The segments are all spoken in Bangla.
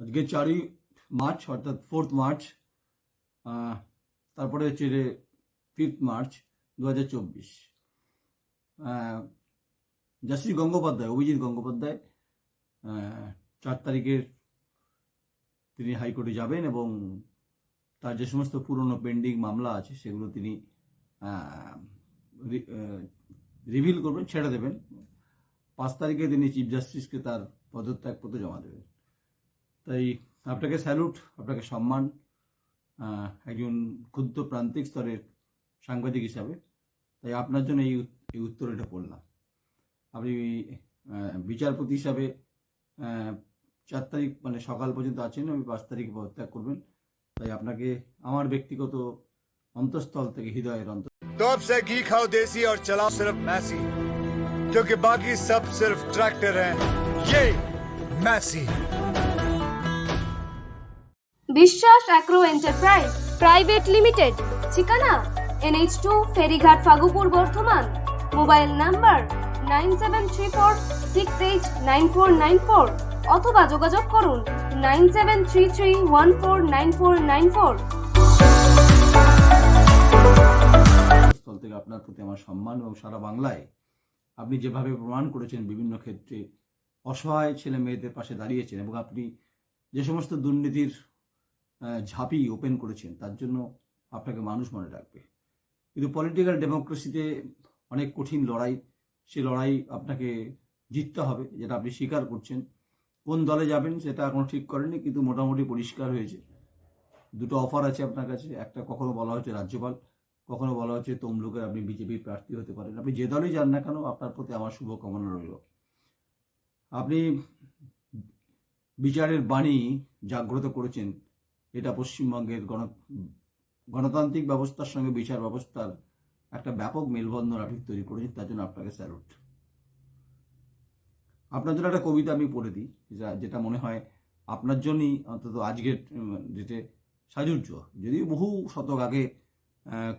আজকে চারই মার্চ, অর্থাৎ ফোর্থ মার্চ তারপরে হচ্ছে যে ফিফথ মার্চ দু হাজার চব্বিশ জাস্টিস গঙ্গোপাধ্যায়, অভিজিৎ গঙ্গোপাধ্যায় চার তারিখের তিনি হাইকোর্টে যাবেন এবং তার যে সমস্ত পুরনো পেন্ডিং মামলা আছে সেগুলো তিনি রিভিল করবেন, ছেড়ে দেবেন। পাঁচ তারিখে তিনি চিফ জাস্টিসকে তার পদত্যাগপত্র জমা দেবেন। তাই আপনাকে স্যালুট আপনাকে সম্মান আহ, একজন ক্ষুদ্র প্রান্তিক স্তরের সাংবাদিক হিসাবে তাই আপনার জন্য এই উত- এই উত্তর এটা পড়লাম আপনি আহ, বিচারপতি হিসাবে আহ, চার তারিখ মানে সকাল পর্যন্ত আছেন আমি পাঁচ তারিখে পদত্যাগ করবেন তাই আপনাকে আমার ব্যক্তিগত অন্তঃস্থল থেকে হৃদয়ের অন্ত तो अब से घी खाओ देसी और चलाओ सिर्फ मैसी क्योंकि बाकी सब सिर्फ ट्रैक्टर हैं ये Massey Biswas agro enterprise private limited ঠিকানা? NH two Ferighat Fagupur Bardhaman. Mobile number nine seven three four six eight nine four nine four অথবা যোগাযোগ করুন nine seven three three one four nine four nine four থেকে আপনার প্রতি আমার সম্মান এবং সারা বাংলায় আপনি যেভাবে প্রমাণ করেছেন বিভিন্ন ক্ষেত্রে অসহায় ছেলে মেয়েদের পাশে দাঁড়িয়েছেন এবং আপনি যে সমস্ত দুর্নীতির ঝাঁপি ওপেন করেছেন, তার জন্য আপনাকে মানুষ মনে রাখবে। কিন্তু পলিটিক্যাল ডেমোক্রেসিতে অনেক কঠিন লড়াই, সে লড়াই আপনাকে জিততে হবে, যেটা আপনি স্বীকার করছেন। কোন দলে যাবেন সেটা এখনও ঠিক করেননি, কিন্তু মোটামুটি পরিষ্কার হয়েছে। দুটো অফার আছে আপনার কাছে, একটা কখনো বলা হচ্ছে রাজ্যপাল, কখনো বলা হচ্ছে তমলুকের আপনি বিজেপির প্রার্থী হতে পারেন। আপনি যে দলেই যান না কেন, আপনার প্রতি আমার শুভকামনা রইল। আপনি বিচারের বাণী জাগ্রত করেছেন এটা পশ্চিমবঙ্গের গণ, গণতান্ত্রিক ব্যবস্থার সঙ্গে বিচার ব্যবস্থার একটা ব্যাপক মেলবন্ধন আপনি তৈরি করেছেন, তার জন্য আপনাকে স্যালুট আপনার জন্য একটা কবিতা আমি পড়ে দিই, যা- যেটা মনে হয় আপনার জন্যই অন্তত আজকের ডেটে সাজুর্য যদিও বহু শতক আগে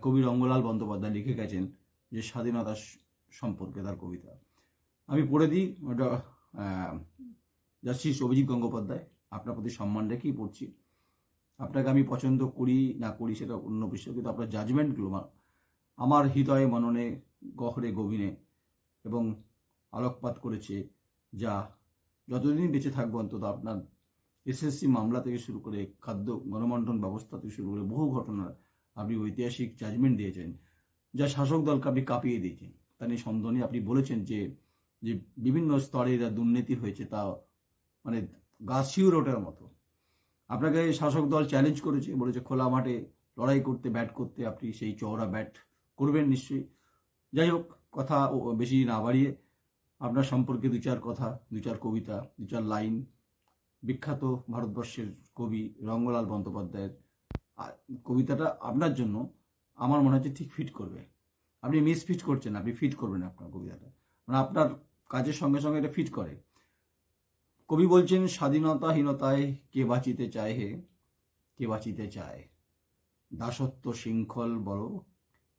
কবি রঙ্গলাল বন্দ্যোপাধ্যায় লিখে গেছেন যে স্বাধীনতা সম্পর্কে তার কবিতা। আমি পড়ে দিই ওটা জাস্টিস অভিজিৎ গঙ্গোপাধ্যায়, আপনার প্রতি সম্মান রেখেই পড়ছি। আপনাকে আমি পছন্দ করি, না করি সেটা অন্য বিষয়, কিন্তু আপনার জাজমেন্টগুলো আমার হৃদয়ে মননে, গহরে গভীরে এবং আলোকপাত করেছে যা যতদিন বেঁচে থাকব অন্তত আপনার এসএসসি মামলা থেকে শুরু করে খাদ্য গণবন্টন ব্যবস্থা থেকে শুরু করে বহু ঘটনার আপনি ঐতিহাসিক জাজমেন্ট দিয়েছেন, যা শাসক দলকে আপনি কাঁপিয়ে দিয়েছেন। তা নিয়ে সন্দেহ নেই, আপনি বলেছেন যে যে বিভিন্ন স্তরে যা দুর্নীতি হয়েছে তা মানে গাছিউ রোডের মতো। আপনাকে শাসক দল চ্যালেঞ্জ করেছে, বলেছে খোলা মাঠে লড়াই করতে ব্যাট করতে আপনি সেই চওড়া ব্যাট করবেন নিশ্চয়ই। যাই হোক, কথা বেশি না বাড়িয়ে আপনার সম্পর্কে দু চার কথা, দু চার কবিতা, দু চার লাইন বিখ্যাত ভারতবর্ষের কবি রঙ্গলাল বন্দ্যোপাধ্যায়ের কবিতাটা আপনার জন্য আমার মনে হচ্ছে ঠিক ফিট করবে। আপনি মিস ফিট করছেন, আপনি ফিট করবেন আপনার কবিতাটা। মানে আপনার কাজের সঙ্গে সঙ্গে এটা ফিট করে। কবি বলছেন, স্বাধীনতাহীনতায় কে বাঁচিতে চায় হে? কে বাঁচিতে চায়? দাসত্ব শৃঙ্খল বড়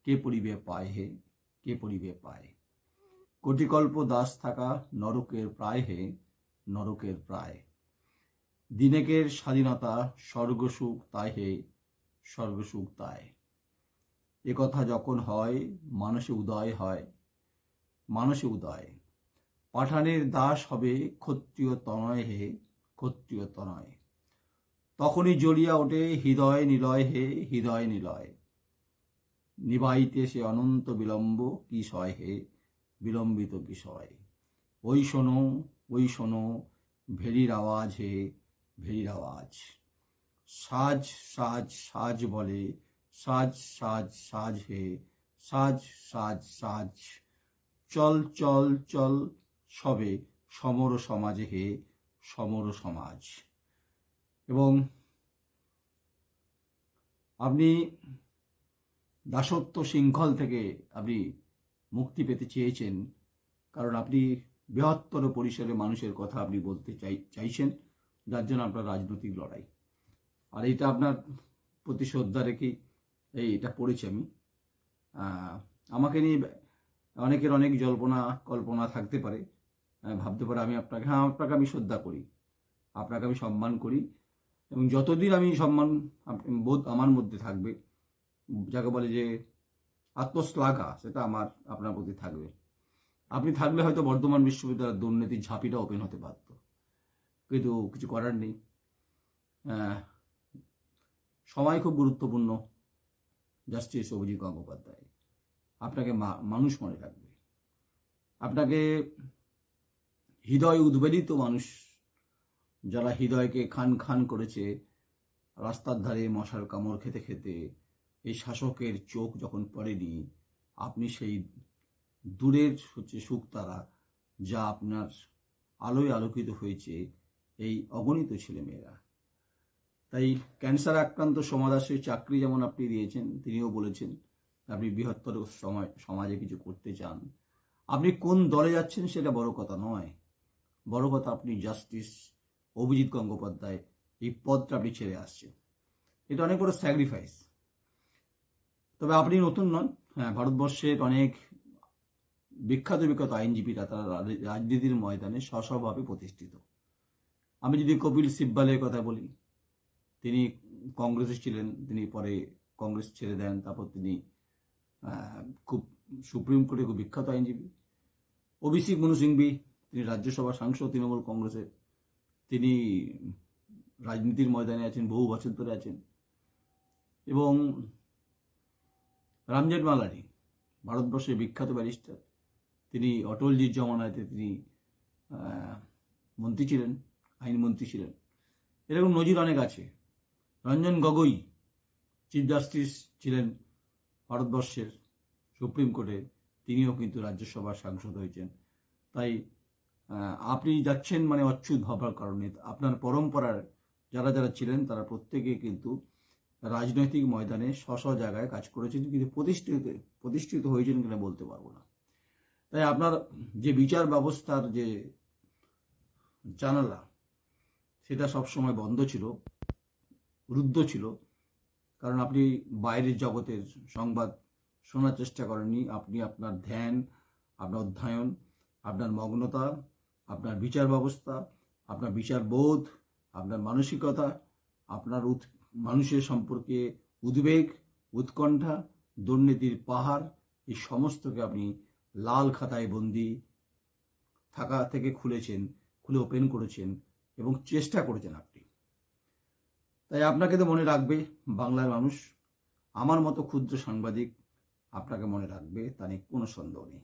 কে পরিবে পায় হে? কে পরিবে পায়? কোটিকল্প দাস থাকা নরকের প্রায় হে, নরকের প্রায়। দিনেকের স্বাধীনতা স্বর্গসুখ তাই হে, স্বর্গসুখ তাই। একথা যখন হয়, মানুষে উদয় হয়, মানুষে উদয়। পাঠানের দাস হবে ক্ষত্রিয় তনয় হে ক্ষত্রিয় তনয় তখনই জ্বলিয়া ওঠে, হৃদয় নিলয় হে, হৃদয় নিলয়। নিবাইতে সে অনন্ত বিলম্ব কি সয় হে, বিলম্বিত বিষয় ওই শোনো ওই শোনো, ভেরির আওয়াজ হে, ভেরির আওয়াজ। সাজ সাজ সাজ বলে, সাজ সাজ সাজ হে, সাজ সাজ সাজ। চল চল চল সবে সমর সমাজে হে সমর সমাজ। এবং আপনি দাসত্ব শৃঙ্খল থেকে আপনি মুক্তি পেতে চেয়েছেন, কারণ আপনি বৃহত্তর পরিসরে মানুষের কথা আপনি বলতে চাই, চাইছেন, যার জন্য আপনার রাজনৈতিক লড়াই। আর এটা আপনার প্রতি শ্রদ্ধা রেখেই এই এটা পড়েছি আমি। আমাকে নিয়ে অনেকের অনেক জল্পনা কল্পনা থাকতে পারে। ভাবতে পারে আমি আপনাকে হ্যাঁ আপনাকে আমি শ্রদ্ধা করি, আপনাকে আমি সম্মান করি, এবং যতদিন আমি সম্মান বোধ আমার মধ্যে থাকবে, যাকে বলে যে আত্মশ্লাঘা, সেটা আমার, আপনার প্রতি থাকবে। আপনি থাকলে হয়তো বর্ধমান বিশ্ববিদ্যালয়ের দুর্নীতির ঝাঁপিটা ওপেন হতে পারত, কিন্তু কিছু করার নেই। সময় খুব গুরুত্বপূর্ণ, জাস্টিস অভিজিৎ গঙ্গোপাধ্যায়, আপনাকে মানুষ মনে রাখবে। আপনাকে হৃদয় উদ্বেলিত মানুষ যারা হৃদয়কে খান খান করেছে, রাস্তার ধারে মশার কামড় খেতে খেতে এই শাসকের চোখ যখন পড়েনি, আপনি সেই দূরের হচ্ছে সুখ তারা যা আপনার আলোয় আলোকিত হয়েছে, এই অগণিত ছেলেমেয়েরা। তাই ক্যান্সার আক্রান্ত সমাদাসের চাকরি যেমন আপনি দিয়েছেন, তিনিও বলেছেন, আপনি বৃহত্তর সমাজ সমাজে কিছু করতে চান। আপনি কোন দলে যাচ্ছেন সেটা বড় কথা নয়। বড় কথা, আপনি জাস্টিস অভিজিৎ গঙ্গোপাধ্যায়, এই পদটা আপনি ছেড়ে আসছেন। এটা অনেক বড় স্যাক্রিফাইস তবে আপনি নতুন নন। হ্যাঁ ভারতবর্ষের অনেক বিখ্যাত বিখ্যাত আইনজীবীরা তারা রাজনীতির ময়দানে স্বস্বভাবে প্রতিষ্ঠিত। আমি যদি কপিল সিব্বালের কথা বলি, তিনি কংগ্রেসে ছিলেন, তিনি পরে কংগ্রেস ছেড়ে দেন, তারপর তিনি খুব সুপ্রিম কোর্টে খুব বিখ্যাত আইনজীবী। অভিষেক মনু সিংভি তিনি রাজ্যসভা সাংসদ, তৃণমূল কংগ্রেসের তিনি রাজনীতির ময়দানে আছেন, বহু বছর ধরে আছেন। এবং রামজেঠ মালানি ভারতবর্ষের বিখ্যাত ব্যারিস্টার, তিনি অটলজির জমানাতে তিনি মন্ত্রী ছিলেন, আইনমন্ত্রী ছিলেন। এরকম নজির অনেক আছে। রঞ্জন গগৈ, চিফ জাস্টিস ছিলেন ভারতবর্ষের সুপ্রিম কোর্টে, তিনিও কিন্তু রাজ্যসভার সাংসদ হয়েছেন। তাই আপনি যাচ্ছেন মানে অচ্যুত ভাবার কারণে। আপনার পরম্পরার যারা যারা ছিলেন, তারা প্রত্যেকে কিন্তু রাজনৈতিক ময়দানে স্ব স্ব জায়গায় কাজ করেছেন, কিন্তু প্রতিষ্ঠিত প্রতিষ্ঠিত হয়েছেন কিনা বলতে পারব না। তাই আপনার যে বিচার ব্যবস্থার যে জানালা, সেটা সবসময় বন্ধ ছিল, রুদ্ধ ছিল। কারণ আপনি বাইরের জগতের সংবাদ শোনার চেষ্টা করেননি। আপনি আপনার ধ্যান, আপনার অধ্যয়ন, আপনার মগ্নতা আপনার বিচার ব্যবস্থা, আপনার বিচার বোধ, আপনার মানসিকতা, আপনার মানুষের সম্পর্কে উদ্বেগ, উৎকণ্ঠা, দুর্নীতির পাহাড়, এই সমস্তকে আপনি লাল খাতায় বন্দি থাকা থেকে খুলেছেন, খুলে ওপেন করেছেন এবং চেষ্টা করেছেন আপনি। তাই আপনাকে তো মনে রাখবে বাংলার মানুষ, আমার মতো ক্ষুদ্র সাংবাদিক আপনাকে মনে রাখবে তা নিয়ে কোনো সন্দেহ নেই।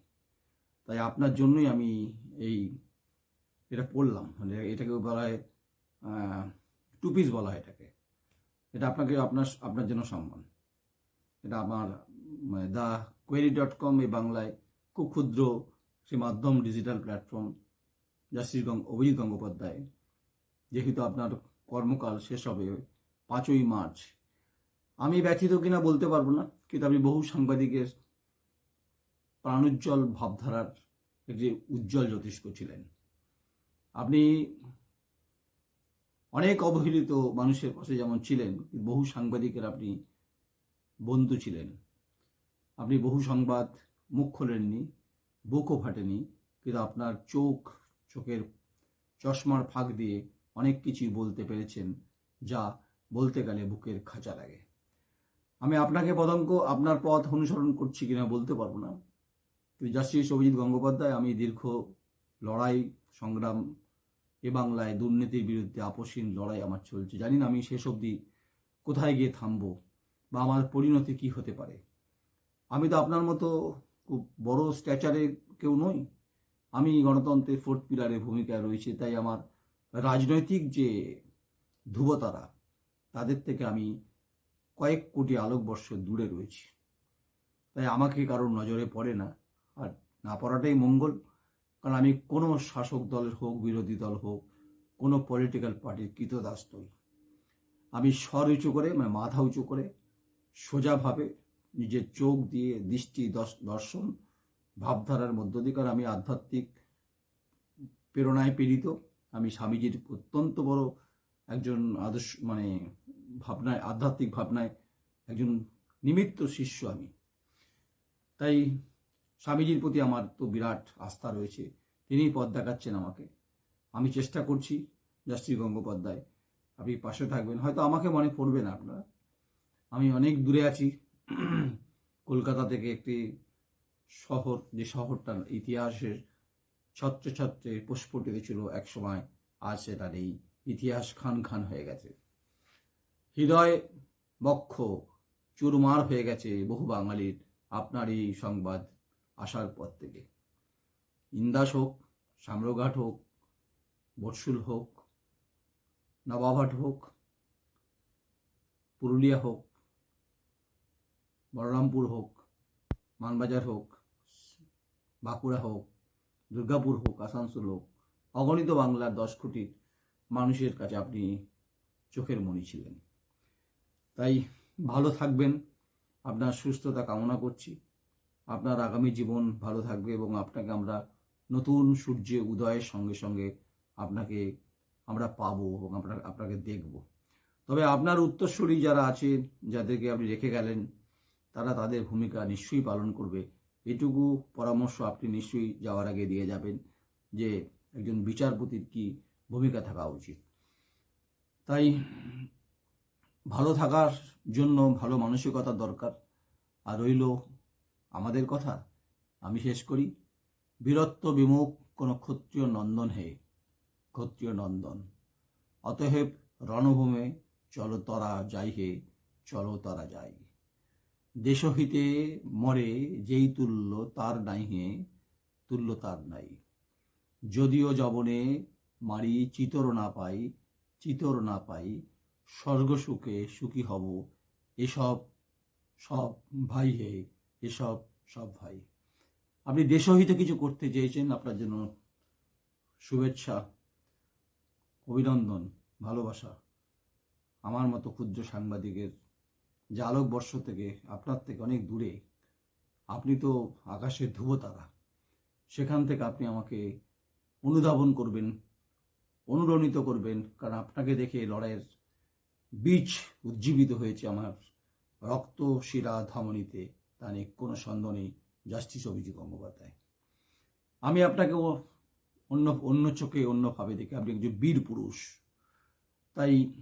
তাই আপনার জন্যই আমি এই এটা পড়লাম। মানে এটাকে বলা হয় টু পিস বলা হয় এটাকে। এটা আপনাকে আপনার আপনার জন্য সম্মান। এটা আমার মানে দ্য কোয়েরি ডট কম এই বাংলায় খুব ক্ষুদ্র সে মাধ্যম ডিজিটাল প্ল্যাটফর্ম জাস্টিস গঙ্গ অভিজিৎ গঙ্গোপাধ্যায়। যেহেতু আপনার কর্মকাল শেষ হবে পাঁচই মার্চ। আমি ব্যথিত কিনা বলতে পারব না, কিন্তু আপনি বহু সাংবাদিকের প্রাণোজ্জ্বল ভাবধারার একটি উজ্জ্বল জ্যোতিষ্ক ছিলেন। আপনি অনেক অবহেলিত মানুষের পাশে যেমন ছিলেন, বহু সাংবাদিকের আপনি বন্ধু ছিলেন। আপনি বহু সংবাদ মুখ খোলেননি, বুকও ফাটেনি, কিন্তু আপনার চোখ, চোখের চশমার ফাঁক দিয়ে অনেক কিছুই বলতে পেরেছেন, যা বলতে গেলে বুকের খাঁচা লাগে। আমি আপনাকে পদঙ্ক আপনার পথ অনুসরণ করছি কিনা বলতে পারব না। জাস্টিস অভিজিৎ গঙ্গোপাধ্যায়, আমি দীর্ঘ লড়াই, সংগ্রাম এ বাংলায় দুর্নীতির বিরুদ্ধে আপসীন লড়াই আমার চলছে। জানি না আমি শেষ অবধি কোথায় গিয়ে থামবো বা আমার পরিণতি কি হতে পারে। আমি তো আপনার মতো খুব বড় স্ট্যাচারে কেউ নই। আমি গণতন্ত্রের ফোর্থ পিলারের ভূমিকায় রয়েছে, তাই আমার রাজনৈতিক যে ধ্রুবতারা, তাদের থেকে আমি কয়েক কোটি আলোকবর্ষ দূরে রয়েছি। তাই আমাকে কারোর নজরে পড়ে না, আর না পড়াটাই মঙ্গল। কারণ আমি কোনো শাসক দলের হোক, বিরোধী দল হোক, কোনো পলিটিক্যাল পার্টির কৃতদাস নই। আমি স্বর উঁচু করে মানে মাথা উঁচু করে, সোজাভাবে নিজের চোখ দিয়ে দৃষ্টি দর্শ- দর্শন ভাবধারার মধ্য দিয়ে, কারণ আমি আধ্যাত্মিক প্রেরণায় পীড়িত আমি স্বামীজির অত্যন্ত বড় একজন আদর্শ মানে ভাবনায়, আধ্যাত্মিক ভাবনায় একজন নিমিত্ত শিষ্য আমি। তাই স্বামীজির প্রতি আমার তো বিরাট আস্থা রয়েছে। তিনিই পথ দেখাচ্ছেন আমাকে। আমি চেষ্টা করছি জাস্টিস গঙ্গোপাধ্যায়, আপনি পাশে থাকবেন। হয়তো আমাকে মনে পড়বে না আপনারা। আমি অনেক দূরে আছি। কলকাতা থেকে একটি শহর, যে শহরটার ইতিহাসের ছত্রে ছত্রে প্রস্ফুটিত ছিল, এক সময় আজ সেটা নেই। ইতিহাস খান খান হয়ে গেছে। হৃদয় বক্ষ চুরমার হয়ে গেছে। বহু বাঙালির আপনার এই সংবাদ আসার পর থেকে। ইন্দাস হোক, সাম্রঘাট হোক বটসুল হোক, নবাবহাট হোক, পুরুলিয়া হোক, বলরামপুর হোক, মানবাজার হোক, বাঁকুড়া হোক, দুর্গাপুর হোক, আসানসোল হোক, অগণিত বাংলার দশ কোটি মানুষের কাছে আপনি চোখের মণি ছিলেন। তাই ভালো থাকবেন, আপনার সুস্থতা কামনা করছি। আপনার আগামী জীবন ভালো থাকবে এবং আপনাকে আমরা নতুন সূর্যে উদয়ের সঙ্গে সঙ্গে আপনাকে আমরা পাবো এবং আমরা আপনাকে দেখব। তবে আপনার উত্তরসূরি যারা আছে যাদেরকে আপনি রেখে গেলেন, তারা তাদের ভূমিকা নিশ্চয়ই পালন করবে। এটুকু পরামর্শ আপনি নিশ্চয়ই যাওয়ার আগে দিয়ে যাবেন যে একজন বিচারপতির কি ভূমিকা থাকা উচিত। তাই ভালো থাকার জন্য ভালো মানসিকতা দরকার। আর রইল আমাদের কথা। আমি শেষ করি। বীরত্ব বিমুখ কোনো ক্ষত্রিয় নন্দন হে, ক্ষত্রিয় নন্দন। অতএব রণভূমে চলো তরা যাই হে, চলো তরা যাই। দেশহিতে মরে যেই তুল্য তার নাই হে, তুল্য তার নাই। যদিও জবনে মারি চিতর না পাই, চিতর না পাই স্বর্গ সুখে সুখী হব, এসব সব ভাই হে এসব সব ভাই। আপনি দেশহিতে কিছু করতে চেয়েছেন, আপনার জন্য শুভেচ্ছা, অভিনন্দন, ভালোবাসা। আমার মতো ক্ষুদ্র সাংবাদিকের যে আলোকবর্ষ থেকে, আপনার থেকে অনেক দূরে। আপনি তো আকাশের ধ্রুবতারা। সেখান থেকে আপনি আমাকে অনুধাবন করবেন অনুরণিত করবেন, কারণ আপনাকে দেখে লড়াইয়ের বীজ উজ্জীবিত হয়েছে আমার রক্ত শিরা ধমনীতে। তা নিয়ে কোনো সন্দেহ নেই জাস্টিস অভিজিৎ গঙ্গোপাধ্যায়। আমি আপনাকে অন্য অন্য চোখে অন্যভাবে দেখি। আপনি একজন বীর পুরুষ। তাই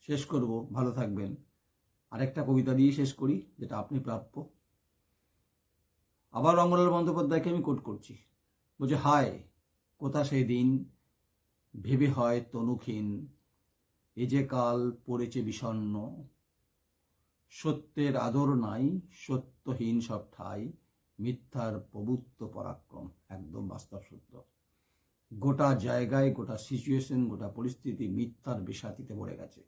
শেষ করব। ভালো থাকবেন। আরেকটা কবিতা দিয়ে শেষ করি, যেটা আপনি প্রাপ্য। আবার রঙ্গলাল বন্দ্যোপাধ্যায়কে আমি কোট করছি। বলছে, হায়, কোথা সেই দিন? ভেবে হয় তনুক্ষীণ এ যে কাল পড়েছে বিষণ্ণ সত্যের আদর নাই, সত্যহীন সব ঠাই, মিথ্যার প্রভুত্ব পরাক্রম, একদম বাস্তব সত্য। গোটা জায়গায়, গোটা সিচুয়েশন গোটা পরিস্থিতি মিথ্যার বেসাতিতে পড়ে গেছে।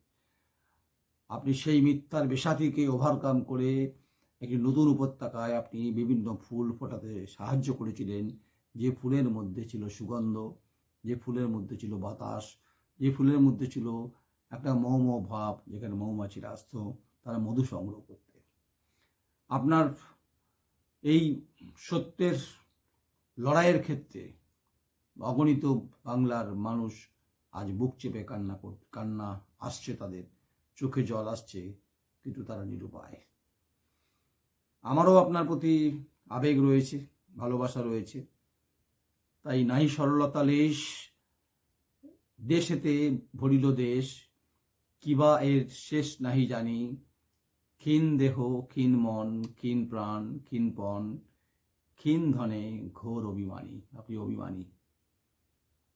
আপনি সেই মিথ্যার বেসাতিকে ওভারকাম করে একটি নতুন উপত্যকায় আপনি বিভিন্ন ফুল ফোটাতে সাহায্য করেছিলেন। যে ফুলের মধ্যে ছিল সুগন্ধ, যে ফুলের মধ্যে ছিল বাতাস, যে ফুলের মধ্যে ছিল একটা মৌম ভাব, যেখানে মৌমাছিরা আসতো। তারা মধু সংগ্রহ করতে। আপনার এই সত্যের লড়াইয়ের ক্ষেত্রে অগণিত বাংলার মানুষ আজ বুক চেপে কান্না কান্না আসছে তাদের, চোখে জল আসছে, কিন্তু তারা নিরুপায়। আমারও আপনার প্রতি আবেগ রয়েছে, ভালোবাসা রয়েছে। তাই নাই সরলতা লেশ, দেশেতে ভরিল দেশ কিবা এর শেষ নাহি জানি। ক্ষীণ দেহ, ক্ষীণ মন, ক্ষীণ প্রাণ, ক্ষীণ পণ, ক্ষীণ ধনে ঘোর অভিমানী, আপনি অভিমানী।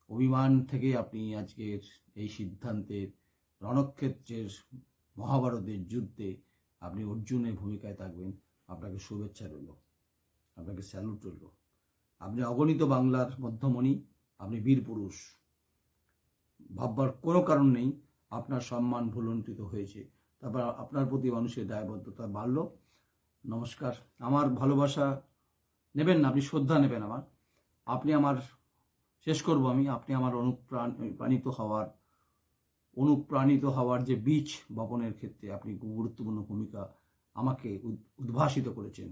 অভিমান থেকে আপনি আজকের এই সিদ্ধান্তের, রণক্ষেত্রের, মহাভারতের যুদ্ধে আপনি অর্জুনের ভূমিকায় থাকবেন। আপনাকে শুভেচ্ছা রইল। আপনাকে স্যালুট রইল। আপনি অগণিত বাংলার মধ্যমণি, আপনি বীর পুরুষ। ভাববার কোনো কারণ নেই, আপনার সম্মান ভুলণ্ঠিত হয়েছে। তারপর আপনার প্রতি মানুষের দায়বদ্ধতা বাড়ল নমস্কার আমার ভালোবাসা নেবেন না আপনি শ্রদ্ধা নেবেন আমার আপনি আমার শেষ করব আমি আপনি আমার অনুপ্রাণ প্রাণিত হওয়ার অনুপ্রাণিত হওয়ার যে বীজ বপনের ক্ষেত্রে আপনি খুব গুরুত্বপূর্ণ ভূমিকা আমাকে উদ- উদ্ভাসিত করেছেন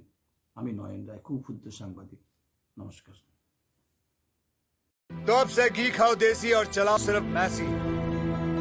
আমি নয়ন রায় খুব ক্ষুদ্র সাংবাদিক নমস্কার तो अब से घी खाओ देसी और चलाओ सिर्फ मैसी